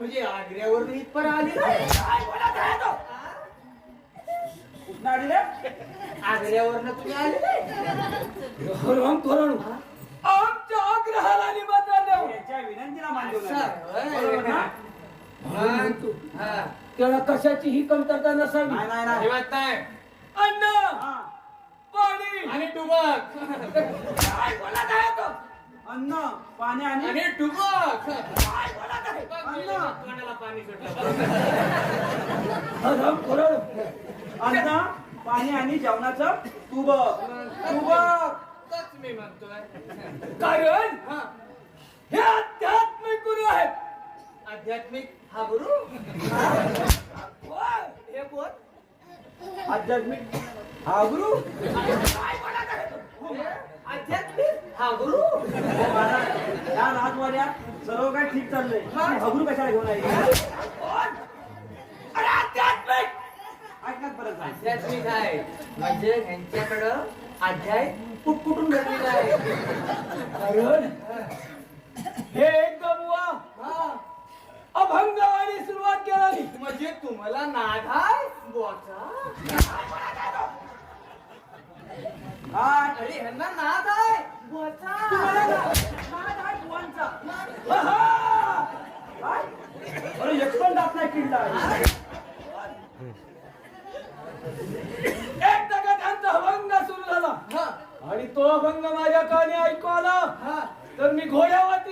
म्हणजे आग्र्यावर इथपर आली नाही. काय बोलत आहे तो? कुठं आली रे? आग्र्यावरनं तुम्ही आले नाही? राम करण आमच्या आग्रहाला निमंत्रण देऊ याच्या विनंतीला. बरोबर ना? हा. त्याला कशाची ही कमतरता नसावी. नाही नाही नाही. अजिबात नाही. अन्न हा. पाणी. आणि टुबक काय बोलत आहे तो? अन्न पाणी आणि? आणि टुबक तोंडाला पाणी सुटलं. राम करण अन्न पाणी आणि जेवणाचं तुब तुब तोच मी म्हणतोय. कारण हा. हे आध्यात्मिक गुरु आहेत. आध्यात्मिक? हा गुरु. हे. कोण? आध्यात्मिक? हा गुरु? काय बोलत आहे तो? आध्यात्मिक? हा गुरु? महाराज या राजवाड्यात सर्व काही ठीक चाललंय. हगुरू कशाला घेऊन आहे परत आध्यात्मिक! म्हणजे यांच्याकडं अध्याय कुटकुटून भरलेला आहे. कारण हे एकदम वा हा. अभंग आणि सुरुवात केली. म्हणजे तुम्हाला नाद आहे? बोचा हा. अरे ह्यांना नाद आहे? एक टका त्यांचा अभंग सुरू झाला. आणि तो अभंग माझ्या काने ऐकू आला. तर मी घोड्यावरती